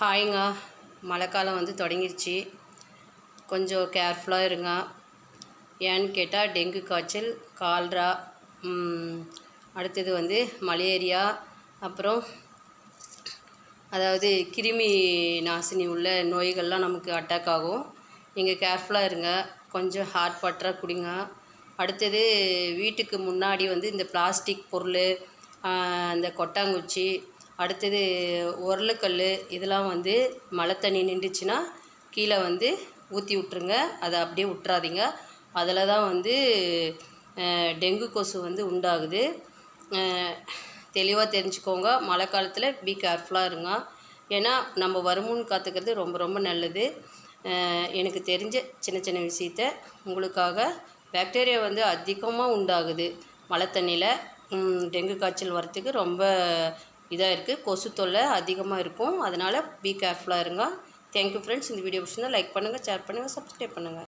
ஹாய்ங்க. மழைக்காலம் வந்து தொடங்கிருச்சு. கொஞ்சம் கேர்ஃபுல்லாக இருங்க. ஏன்னு கேட்டால் டெங்கு காய்ச்சல் கால்ரா அடுத்தது வந்து மலேரியா அப்புறம் அதாவது கிருமி நாசினி உள்ள நோய்கள்லாம் நமக்கு அட்டாக் ஆகும். நீங்கள் கேர்ஃபுல்லாக இருங்க. கொஞ்சம் ஹாட் வாட்டராக குடிங்க. அடுத்தது வீட்டுக்கு முன்னாடி வந்து இந்த பிளாஸ்டிக் பொருள் இந்த கொட்டாங்குச்சி அடுத்தது உருளைக்கல் இதெல்லாம் வந்து மழை தண்ணி நின்றுச்சுன்னா கீழே வந்து ஊற்றி விட்ருங்க அதை அப்படியே விட்றாதீங்க அதில் தான் வந்து டெங்கு கொசு வந்து உண்டாகுது. தெளிவாக தெரிஞ்சுக்கோங்க. மழை காலத்தில் பி கேர்ஃபுல்லாக இருங்க. ஏன்னா நம்ம வருமுன் காத்துக்கிறது ரொம்ப ரொம்ப நல்லது. எனக்கு தெரிஞ்ச சின்ன சின்ன விஷயத்த உங்களுக்காக பாக்டீரியா வந்து அதிகமாக உண்டாகுது. மழை தண்ணியில் டெங்கு காய்ச்சல் வரத்துக்கு ரொம்ப இதாக இருக்குது. கொசு தொல்லை அதிகமாக இருக்கும். அதனால் பி கேர்ஃபுல்லாக இருங்க. தேங்க்யூ ஃப்ரெண்ட்ஸ் இந்த வீடியோ பிடிச்சிருந்தா லைக் பண்ணுங்கள் ஷேர் பண்ணுங்கள் சப்ஸ்கிரைப் பண்ணுங்கள்